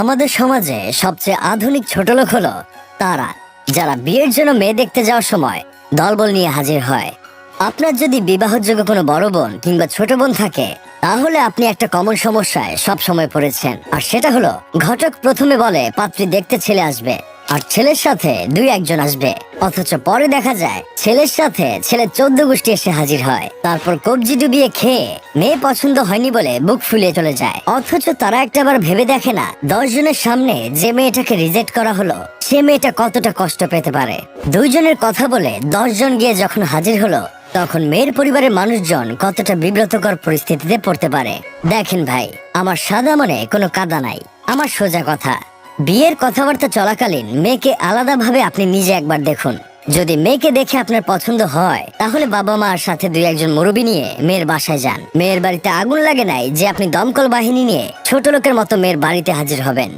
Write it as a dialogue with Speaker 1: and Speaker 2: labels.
Speaker 1: আমাদের সমাজে সবচেয়ে আধুনিক ছোট লোক হলো তারা, যারা বিয়ের জন্য মেয়ে দেখতে যাওয়ার সময় দলবল নিয়ে হাজির হয়। আপনার যদি বিবাহযোগ্য কোনো বড় বোন কিংবা ছোট বোন থাকে, তাহলে আপনি একটা কমন সমস্যায় সব সময় পড়েছেন। আর সেটা হলো, ঘটক প্রথমে বলে, পাত্রী দেখতে ছেলে আসবে। আর ছেলের সাথে দুই একজন আসবে। অথচ পরে দেখা যায়, ছেলের সাথে ছেলের চোদ্দ গোষ্ঠী এসে হাজির হয়। তারপর কবজি ডুবিয়ে খেয়ে মেয়ে পছন্দ হয়নি বলে বুক ফুলিয়ে চলে যায়। অথচ তারা একটাবার ভেবে দেখে না, দশ জনের সামনে যে মেয়েটাকে রিজেক্ট করা হলো, সে মেয়েটা কতটা কষ্ট পেতে পারে। দুইজনের কথা বলে দশ জন গিয়ে যখন হাজির হলো, তখন মেয়ের পরিবারের মানুষজন কতটা বিব্রতকর পরিস্থিতিতে পড়তে পারে। দেখেন ভাই, আমার সাদা মনে কোনো কাদা নাই। আমার সোজা কথা বিয়ের কথাবার্তা চলাকালীন মেয়েকে আলাদাভাবে আপনি নিজে একবার দেখুন। যদি মেয়েকে দেখে আপনার পছন্দ হয়, তাহলে বাবা মার সাথে দুই একজন মুরব্বী নিয়ে মেয়ের বাসায় যান। মেয়ের বাড়িতে আগুন লাগে নাই যে আপনি দমকল বাহিনী নিয়ে ছোট লোকের মতো মেয়ের বাড়িতে হাজির হবেন।